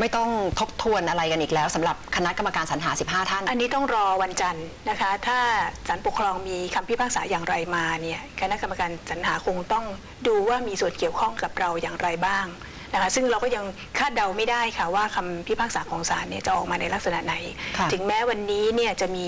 ไม่ต้องทบทวนอะไรกันอีกแล้วสำหรับคณะกรรมการสรรหา 15 ท่าน อันนี้ต้องรอวันจันทร์นะคะ ถ้าศาลปกครองมีคำพิพากษาอย่างไรมาเนี่ยคณะกรรมการสรรหาคงต้องดูว่ามีส่วนเกี่ยวข้องกับเราอย่างไรบ้างนะคะ ซึ่งเราก็ยังคาดเดาไม่ได้ค่ะว่าคำพิพากษาของศาลเนี่ยจะออกมาในลักษณะไหน ค่ะ ถึงแม้วันนี้เนี่ยจะมี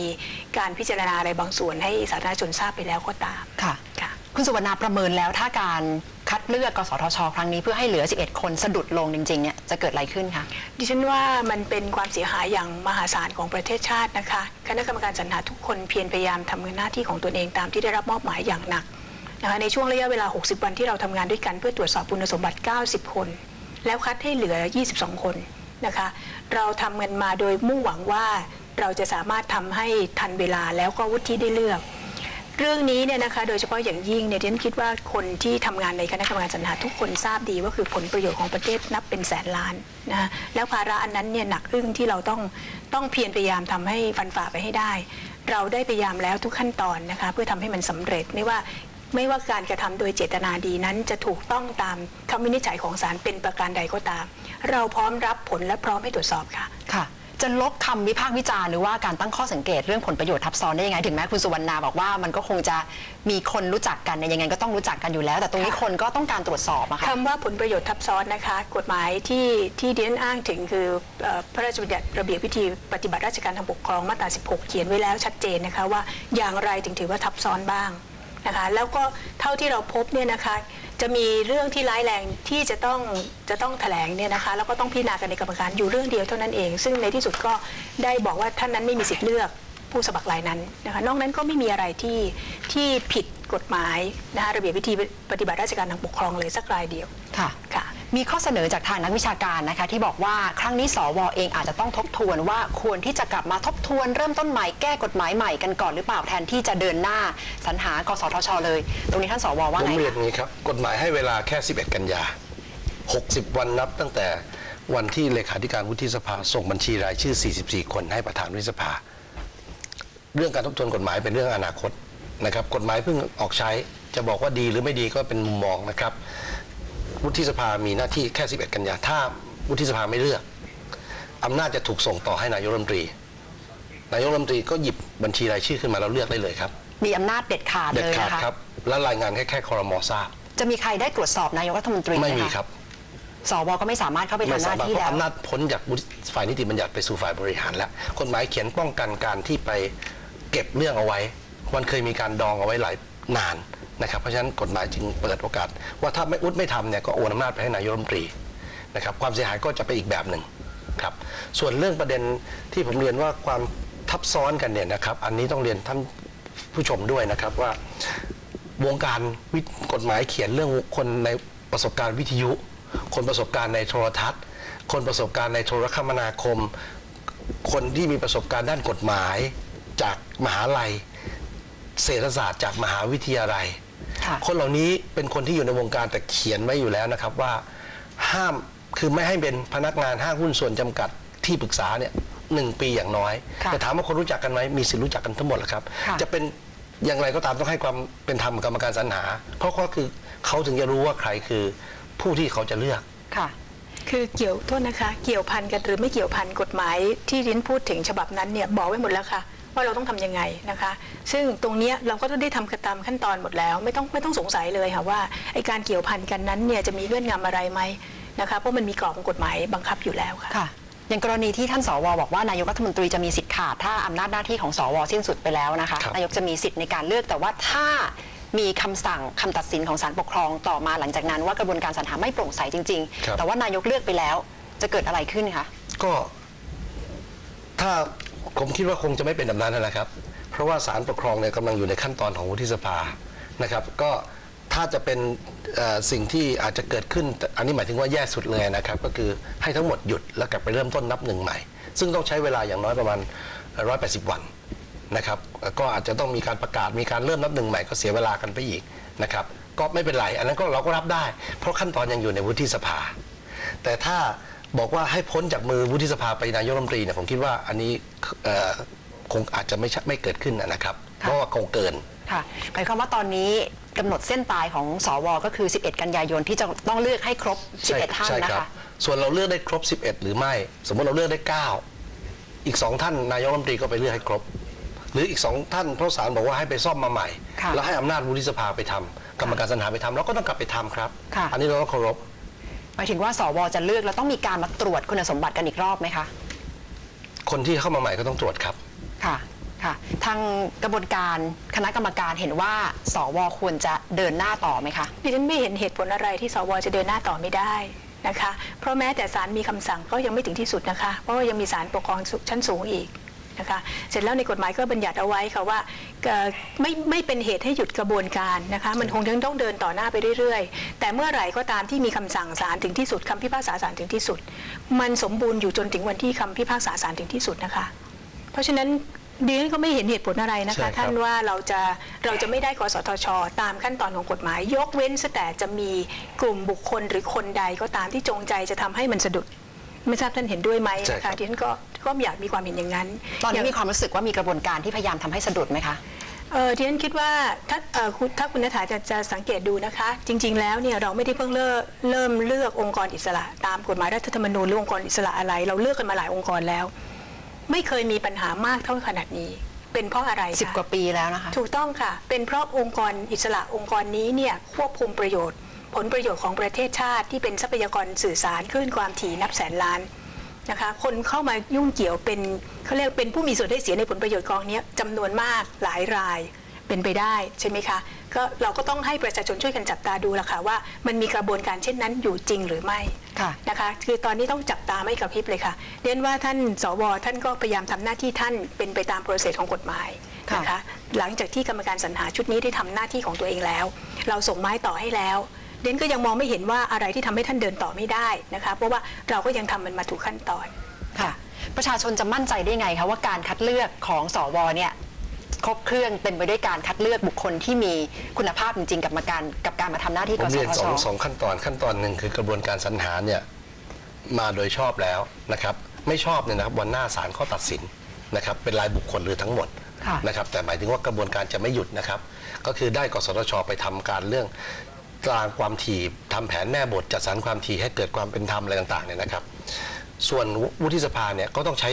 การพิจารณาอะไรบางส่วนให้สาธารณชนทราบไปแล้วก็ตามค่ะ ค่ะ คุณสุวรรณาประเมินแล้วถ้าการคัดเลือกกสทช ครั้งนี้เพื่อให้เหลือ 11 คนสะดุดลงจริงๆเนี่ยจะเกิดอะไรขึ้นคะ ดิฉันว่ามันเป็นความเสียหายอย่างมหาศาลของประเทศชาตินะคะ คณะกรรมการสรรหาทุกคนเพียรพยายามทำงานหน้าที่ของตนเองตามที่ได้รับมอบหมายอย่างหนักนะคะในช่วงระยะเวลา 60 วันที่เราทำงานด้วยกันเพื่อตรวจสอบคุณสมบัติ 90 คน แล้วคัดให้เหลือ 22 คนนะคะ เราทำกันมาโดยมุ่งหวังว่าเราจะสามารถทำให้ทันเวลาแล้วก็วุฒิได้เลือก เรื่องนี้เนี่ยนะคะโดยเฉพาะอย่างยิ่งเนี่ยดิฉันคิดว่าคนที่ทำงานในคณะกรรมการสรรหาทุกคนทราบดีว่าคือผลประโยชน์ของประเทศนับเป็นแสนล้านนะแล้วภาระอันนั้นเนี่ยหนักอึ้งที่เราต้องต้องเพียรพยายามทำให้ฟันฝ่าไปให้ได้ เราได้พยายามแล้วทุกขั้นตอนนะคะเพื่อทำให้มันสำเร็จไม่ว่าไม่ว่าการกระทำโดยเจตนาดีนั้น จะถูกต้องตามคำวินิจฉัยของศาลเป็นประการใดก็ตาม เราพร้อมรับผลและพร้อมให้ตรวจสอบค่ะค่ะ จะลบคำวิพากษ์วิจารณ์หรือว่าการตั้งข้อสังเกตเรื่องผลประโยชน์ทับซ้อนได้ยังไง ถึงแม้คุณสุวรรณาบอกว่ามันก็คงจะมีคนรู้จักกันเนี่ยยังไงก็ต้องรู้จักกันอยู่แล้ว แต่ตรงนี้คนก็ต้องการตรวจสอบอะค่ะ คำว่าผลประโยชน์ทับซ้อนนะคะ กฎหมายที่ที่เดียนอ้างถึงคือเอ่อพระราชบัญญัติระเบียบวิธีปฏิบัติราชการทางปกครองมาตรา 16 เขียนไว้แล้วชัดเจนนะคะว่าอย่างไรถึงถือว่าทับซ้อนบ้างนะคะ แล้วก็เท่าที่เราพบเนี่ยนะคะ จะมีเรื่องที่ร้ายแรงที่จะต้องจะต้องแถลงเนี่ยนะคะแล้วก็ต้องพิจารณากันในกรรมการอยู่เรื่องเดียวเท่านั้นเอง ซึ่งในที่สุดก็ได้บอกว่าท่านนั้นไม่มีสิทธิ์เลือกผู้สมัครรายนั้นนะคะนอกนั้นก็ไม่มีอะไรที่ที่ผิดกฎหมายนะคะระเบียบวิธีปฏิบัติราชการทางปกครองเลยสักรายเดียวค่ะค่ะ มีข้อเสนอจากทางนักวิชาการนะคะที่บอกว่าครั้งนี้สวเองอาจจะต้องทบทวนว่าควรที่จะกลับมาทบทวนเริ่มต้นใหม่แก้กฎหมายใหม่กันก่อนหรือเปล่าแทนที่จะเดินหน้าสรรหากสทช เลย ตรงนี้ท่านสวว่าผมไงเรียนคะอย่างนี้ครับ กฎหมายให้เวลาแค่ 11 กันยา 60 วันนับตั้งแต่วันที่เลขาธิการวุฒิสภา ส่งบัญชีรายชื่อ 44 คนให้ประธานวุฒิสภา เรื่องการทบทวนกฎหมายเป็นเรื่องอนาคตนะครับ กฎหมายเพิ่งออกใช้จะบอกว่าดีหรือไม่ดีก็เป็นมุมมองนะครับ วุฒิสภามีหน้าที่แค่ 11 กันยาถ้าวุฒิสภาไม่เลือกอำนาจจะถูกส่งต่อให้นายกรัฐมนตรี นายกรัฐมนตรีก็หยิบบัญชีรายชื่อขึ้นมาแล้วเลือกได้เลยครับ มีอำนาจเด็ดขาดเด็ดเลยขาดนะคะครับ และรายงานแค่แค่คอรมอทราบ จะมีใครได้ตรวจสอบนายกรัฐมนตรีไม่มีหะครับสวก็ไม่สามารถเข้าไปไม่ทำหสาน้ามารถที่เพราะแล้วอำนาจพ้นจากวุฒิฝ่ายนิติบัญญัติไปสู่ฝ่ายบริหารแล้วกฎหมายเขียนป้องกันการที่ไปเก็บเรื่องเอาไว้ มันเคยมีการดองเอาไว้หลาย นานนะครับ เพราะฉะนั้นกฎหมายจึงเปิดโอกาส ว่าถ้าไม่อุดไม่ทำเนี่ยก็โอนอำนาจไปให้นายกรัฐมนตรีนะครับความเสียหายก็จะไปอีกแบบหนึ่งครับส่วนเรื่องประเด็นที่ผมเรียนว่าความทับซ้อนกันเนี่ยนะครับ อันนี้ต้องเรียนท่านผู้ชมด้วยนะครับว่าวงการวิกฎหมายเขียนเรื่องคนในประสบการณ์วิทยุ คนประสบการณ์ในโทรทัศน์ คนประสบการณ์ในโทรคมนาคม คนที่มีประสบการณ์ด้านกฎหมายจากมหาลัย เศรษฐศาสตร์จากมหาวิทยาลัยค่ะคนเหล่านี้เป็นคนที่อยู่ในวงการแต่เขียนไว้อยู่แล้วนะครับว่าห้ามคือไม่ให้เป็นพนักงานห้างหุ้นส่วนจำกัดที่ปรึกษาเนี่ยหนึ่งปีอย่างน้อยค่ะแต่ถามว่าคนรู้จักกันไหมมีสิทธิ์รู้จักกันทั้งหมดแหละครับค่ะจะเป็นอย่างไรก็ตามต้องให้ความเป็นธรรมกับกรรมการสรรหา เพราะก็คือเขาถึงจะรู้ว่าใครคือผู้ที่เขาจะเลือกค่ะ คือเกี่ยวโทษนะคะ เกี่ยวพันกันหรือไม่เกี่ยวพันกฎหมายที่ริ้นพูดถึงฉบับนั้นเนี่ยบอกไว้หมดแล้วค่ะ ว่าเราต้องทำยังไงนะคะ ซึ่งตรงเนี้ยเราก็ต้องได้ทำกันตามขั้นตอนหมดแล้ว ไม่ต้องไม่ต้องสงสัยเลยค่ะว่าไอการเกี่ยวพันกันนั้นเนี่ยจะมีเงื่อนงำอะไรไหมนะคะเพราะมันมีกรอบของกฎหมายบังคับอยู่แล้วค่ะค่ะอย่างกรณีที่ท่านสวบอกว่านายกรัฐมนตรีจะมีสิทธิ์ขาดถ้าอำนาจหน้าที่ของสวสิ้นสุดไปแล้วนะคะครับนายกจะมีสิทธิ์ในการเลือกแต่ว่าถ้ามีคำสั่งคำตัดสินของศาลปกครองต่อมาหลังจากนั้นว่ากระบวนการสรรหาไม่โปร่งใสจริงครับๆแต่ว่านายกเลือกไปแล้ว จะเกิดอะไรขึ้นคะก็ ถ้า ผมคิดว่าคงจะไม่เป็นแบบนั้นนะครับ เพราะว่าศาลปกครองเนี่ยกำลังอยู่ในขั้นตอนของวุฒิสภานะครับ ก็ถ้าจะเป็นสิ่งที่อาจจะเกิดขึ้น อันนี้หมายถึงว่าแย่สุดเลยนะครับ ก็คือให้ทั้งหมดหยุดแล้วกลับไปเริ่มต้นนับหนึ่งใหม่ ซึ่งต้องใช้เวลาอย่างน้อยประมาณ 180 วันนะครับก็อาจจะต้องมีการประกาศมีการเริ่มนับหนึ่งใหม่ก็เสียเวลากันไปอีกนะครับ ก็ไม่เป็นไร อันนั้นก็เราก็รับได้ เพราะขั้นตอนยังอยู่ในวุฒิสภา แต่ถ้า บอกว่าให้พ้นจากมือวุฒิสภาไปนายกรัฐมนตรีเนี่ยผมคิดว่าอันนี้เอ่อคงอาจจะไม่ใช่ไม่เกิดขึ้นนะครับ เพราะว่าคงเกินค่ะหมายความว่าตอนนี้กำหนดเส้นตายของสวก็คือ 11 กันยายนที่จะต้องเลือกให้ครบใช่11 ท่านใช่นะรับคะส่วนเราเลือกได้ครบ 11 หรือไม่ สมมติเราเลือกได้ 9 อีกสองท่านนายกรัฐมนตรีก็ไปเลือกให้ครบ หรืออีกสองท่านเพราะศาลบอกว่าให้ไปซ่อมมาใหม่ค่ะแล้วให้อำนาจวุฒิสภาไปทำกรรมการสรรหาไปทำเราก็ต้องกลับไปทำครับค่ะอันนี้เราต้องเคารพ หมายถึงว่าสวจะเลือกแล้วต้องมีการมาตรวจคุณสมบัติกันอีกรอบไหมคะ คนที่เข้ามาใหม่ก็ต้องตรวจครับ ค่ะ ค่ะ ทางกระบวนการคณะกรรมการเห็นว่า สวควรจะเดินหน้าต่อไหมคะดิฉันไม่เห็นเหตุผลอะไรที่สวจะเดินหน้าต่อไม่ได้นะคะ เพราะแม้แต่ศาลมีคำสั่งก็ยังไม่ถึงที่สุดนะคะ เพราะว่ายังมีศาลปกครองชั้นสูงอีก นะคะเสร็จแล้วในกฎหมายก็บัญญัติเอาไว้ค่ะว่าเอ่อไม่ไม่เป็นเหตุให้หยุดกระบวนการนะคะมันคงยังต้องเดินต่อหน้าไปเรื่อยๆ แต่เมื่อไหร่ก็ตามที่มีคำสั่งศาลถึงที่สุดคำพิพากษาศาลถึงที่สุด มันสมบูรณ์อยู่จนถึงวันที่คำพิพากษาศาลถึงที่สุดนะคะ เพราะฉะนั้นดิฉันก็ไม่เห็นเหตุผลอะไรนะใช่ครัคะบท่านว่าเราจะเราจะไม่ได้กสทช ตามขั้นตอนของกฎหมาย ยกเว้นแต่จะมีกลุ่มบุคคลหรือคนใดก็ตามที่จงใจจะทำให้มันสะดุด ไม่ทราบท่านเห็นด้วยไหมใช่นะครัคะบ ดิฉันก็ก็อยากมีความเห็นอย่างนั้นตอนนี้ย่งมีความรู้สึกว่ามีกระบวนการที่พยายามทำให้สะดุดไหมคะ เออดิฉันคิดว่าถ้าเอ่อคุณถ้าคุณนัฐาจะจะสังเกตดูนะคะ จริง ๆ แล้วเนี่ยเราไม่ได้เพิ่งเริ่มเริ่มเลือกองค์กรอิสระ ตามกฎหมายรัฐธรรมนูญหรือองค์กรอิสระอะไร เราเลือกกันมาหลายองค์กรแล้ว ไม่เคยมีปัญหามากเท่าขนาดนี้ เป็นเพราะอะไรคะ 10 กว่าปีแล้วนะคะ ถูกต้องค่ะ เป็นเพราะองค์กรอิสระองค์กรนี้เนี่ยควบคุมประโยชน์ ผลประโยชน์ของประเทศชาติที่เป็นทรัพยากรสื่อสารคลื่นความถี่นับแสนล้านนะคะคนเข้ามายุ่งเกี่ยวเป็นเขาเรียกเป็นผู้มีส่วนได้เสียในผลประโยชน์กองนี้จำนวนมากหลายรายเป็นไปได้ใช่ไหมคะก็เราก็ต้องให้ประชาชนช่วยกันจับตาดูละค่ะว่ามันมีกระบวนการเช่นนั้นอยู่จริงหรือไม่ค่ะนะคะคือตอนนี้ต้องจับตาไม่กระพริบเลยค่ะเรียนว่าท่านสวท่านก็พยายามทำหน้าที่ท่านเป็นไปตามโปรเซสของกฎหมายค่ะนะคะหลังจากที่กรรมการสรรหาชุดนี้ได้ทำหน้าที่ของตัวเองแล้ว เราส่งไม้ต่อให้แล้ว เดนก็ยังมองไม่เห็นว่าอะไรที่ทำให้ท่านเดินต่อไม่ได้นะคะเพราะว่าเราก็ยังทำมันมาถูกขั้นตอนค่ะ ประชาชนจะมั่นใจได้ไงคะว่าการคัดเลือกของสวเนี่ยครบเครื่องเป็นไปด้วยการคัดเลือกบุคคลที่มีคุณภาพจริงๆ กับมาการกับการมาทำหน้าที่ผกมสเรียนทสชองสองขั้นตอนขั้นตอนหนึ่งคือกระบวนการสรรหาเนี่ยมาโดยชอบแล้วนะครับ ไม่ชอบเนี่ยนะครับวันหน้าศาลเขาตัดสินนะครับเป็นรายบุคคลหรือทั้งหมดค่ะนะครับแต่หมายถึงว่ากระบวนการจะไม่หยุดนะครับ ก็คือได้กสทชไปทำการเรื่อง กลางความถี่ทำแผนแม่บทจัดสรรความถี่ให้เกิดความเป็นธรรมอะไรต่างๆเนี่ยนะครับ ส่วนวุฒิสภาเนี่ยก็ต้องใช้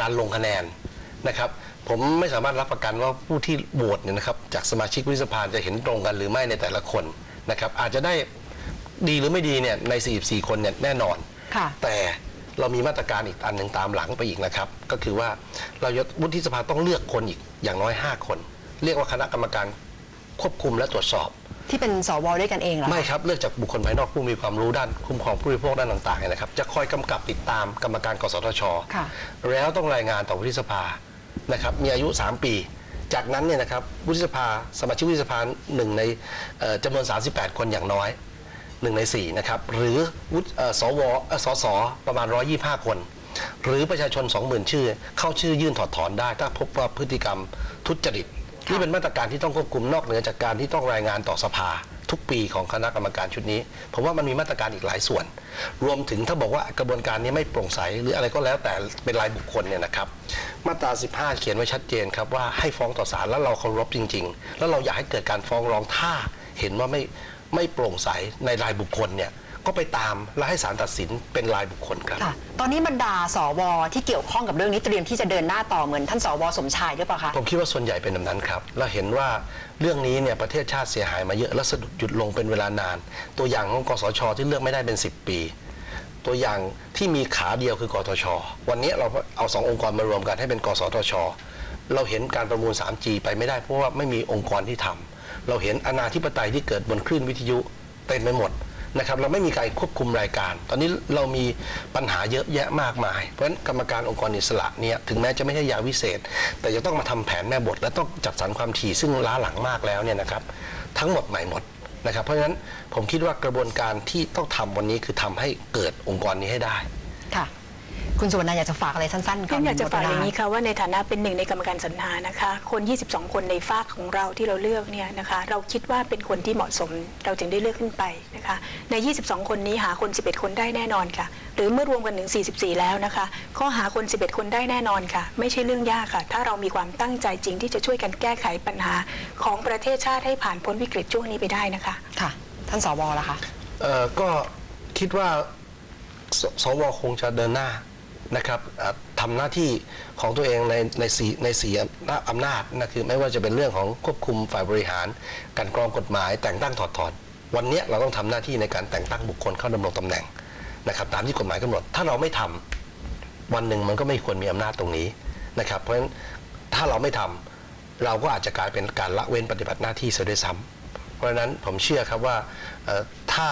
การลงคะแนนนะครับ ผมไม่สามารถรับประกันว่าผู้ที่โหวตเนี่ยนะครับจากสมาชิกวุฒิสภาจะเห็นตรงกันหรือไม่ในแต่ละคนนะครับ อาจจะได้ดีหรือไม่ดีเนี่ยใน 44 คนเนี่ยแน่นอนค่ะแต่เรามีมาตรการอีกอันหนึ่งตามหลังไปอีกนะครับ ก็คือว่าเราจะวุฒิสภาต้องเลือกคนอีกอย่างน้อย 5 คน เรียกว่าคณะกรรมการควบคุมและตรวจสอบ ที่เป็นสวด้วยกันเองเหรอคะไม่ครับเลือกจากบุคคลภายนอกผู้มีความรู้ด้านคุ้มครองผู้บริโภคด้านต่างๆเนี่ยนะครับจะคอยกำกับติดตามกรรมการกสทช ค่ะ แล้วต้องรายงานต่อวุฒิสภานะครับมีอายุ 3 ปี จากนั้นเนี่ยนะครับวุฒิสภาสมาชิกวุฒิสภาหนึ่งในเอ่อจำนวน 38 คนอย่างน้อยหนึ่งใน4นะครับหรือวุฒิเอ่อสวเอ่อสสประมาณ 125 คน หรือประชาชน 20,000 ชื่อ เข้าชื่อยื่นถอดถอนได้ ถ้าพบว่าพฤติกรรมทุจริต นี่เป็นมาตรการที่ต้องควบคุมนอกเหนือจากการที่ต้องรายงานต่อสภา ทุกปีของคณะกรรมการชุดนี้ผมว่ามันมีมาตรการอีกหลายส่วน รวมถึงถ้าบอกว่ากระบวนการนี้ไม่โปร่งใสหรืออะไรก็แล้วแต่เป็นรายบุคคลเนี่ยนะครับ มาตรา 15 เขียนไว้ชัดเจนครับว่าให้ฟ้องต่อศาลแล้วเราเคารพจริง ๆ แล้วเราอยากให้เกิดการฟ้องร้องถ้าเห็นว่าไม่ไม่โปร่งใสในรายบุคคลเนี่ย ก็ไปตามและให้ศาลตัดสินเป็นรายบุคคลครับ ค่ะ ตอนนี้บรรดาสวที่เกี่ยวข้องกับเรื่องนี้เตรียมที่จะเดินหน้าต่อเหมือนท่านสวสมชายหรือเปล่าคะ ผมคิดว่าส่วนใหญ่เป็นแบบนั้นครับเราเห็นว่าเรื่องนี้เนี่ยประเทศชาติเสียหายมาเยอะแล้วสะดุดหยุดลงเป็นเวลานาน ตัวอย่างของกสชที่เลือกไม่ได้เป็น 10 ปี ตัวอย่างที่มีขาเดียวคือกทช วันนี้เราเอาสององค์กรมารวมกันให้เป็น กสทช เราเห็นการประมูล 3G ไปไม่ได้เพราะว่าไม่มีองค์กรที่ทำเราเห็นอนาธิปไตยที่เกิดบนคลื่นวิทยุเต็มไปหมด นะครับเราไม่มีการควบคุมรายการ ตอนนี้เรามีปัญหาเยอะแยะมากมาย เพราะฉะนั้นกรรมการองค์กรอิสระเนี่ยถึงแม้จะไม่ใช่ยาวิเศษ แต่จะต้องมาทำแผนแม่บท และต้องจัดสรรความถี่ซึ่งล้าหลังมากแล้วเนี่ยนะครับทั้งหมดใหม่หมดนะครับเพราะฉะนั้นผมคิดว่ากระบวนการที่ต้องทำวันนี้คือทำให้เกิดองค์กรนี้ให้ได้ ค่ะคุณสุวรรณาอยากจะฝากอะไรสั้นๆก่ก็อนอยากจะฝากอย่างนี้หมดเวลค่ะว่าในฐานะเป็นหนึ่งในกรรมการสรรหานะคะ คน 22 คนในฝากของเราที่เราเลือกเนี่ยนะคะเราคิดว่าเป็นคนที่เหมาะสมเราจึงได้เลือกขึ้นไปนะคะใน 22 คนนี้หาคน 11 คนได้แน่นอนค่ะ หรือเมื่อรวมกันถึง 44 แล้วนะคะ ข้อหาคน 11 คนได้แน่นอนค่ะ ไม่ใช่เรื่องยากค่ะ ถ้าเรามีความตั้งใจจริงที่จะช่วยกันแก้ไขปัญหาของประเทศชาติให้ผ่านพ้นวิกฤตช่วงนี้ไปได้นะคะค่ะ ท่านสวล่ะคะเอ่อก็คิดว่าสสวคงจะเดินหน้า นะครับทำหน้าที่ของตัวเองในในสีในสีอำนาจนะคือไม่ว่าจะเป็นเรื่องของควบคุมฝ่ายบริหาร การกรองกฎหมาย แต่งตั้งถอดถอน วันนี้เราต้องทำหน้าที่ในการแต่งตั้งบุคคลเข้าดำรงตำแหน่งนะครับตามที่กฎหมายกำหนด ถ้าเราไม่ทำวันหนึ่งมันก็ไม่ควรมีอำนาจตรงนี้นะครับ เพราะฉะนั้นถ้าเราไม่ทำเราก็อาจจะกลายเป็นการละเว้นปฏิบัติหน้าที่เสียด้วยซ้ำเพราะฉะนั้นผมเชื่อครับว่าถ้า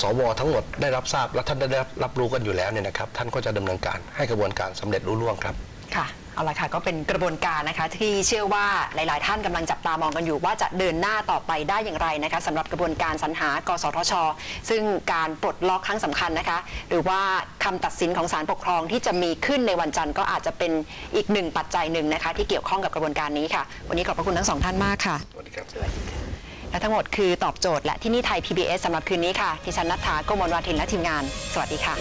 สวทั้งหมดได้รับทราบและท่านได้รับรับรู้กันอยู่แล้วเนี่ยนะครับท่านก็จะดำเนินการให้กระบวนการสำเร็จรุ่ล่วงครับค่ะเอาละค่ะก็เป็นกระบวนการนะคะที่เชื่อว่าหลาย ๆ ท่านกำลังจับตามองกันอยู่ ว่าจะเดินหน้าต่อไปได้อย่างไรนะคะสำหรับกระบวนการสรรหากสทช ซึ่งการปลดล็อกครั้งสำคัญนะคะ หรือว่าคำตัดสินของศาลปกครองที่จะมีขึ้นในวันจันทร์ก็อาจจะเป็นอีกหนึ่งปัจจัยหนึ่งนะคะที่เกี่ยวข้องกับกระบวนการนี้ค่ะ วันนี้ขอบพระคุณทั้งสองท่านมากค่ะสวัสดีครับ และทั้งหมดคือตอบโจทย์และที่นี่ไทย PBS สำหรับคืนนี้ค่ะดิฉันนัทธาโกมลวาทินและทีมงาน สวัสดีค่ะ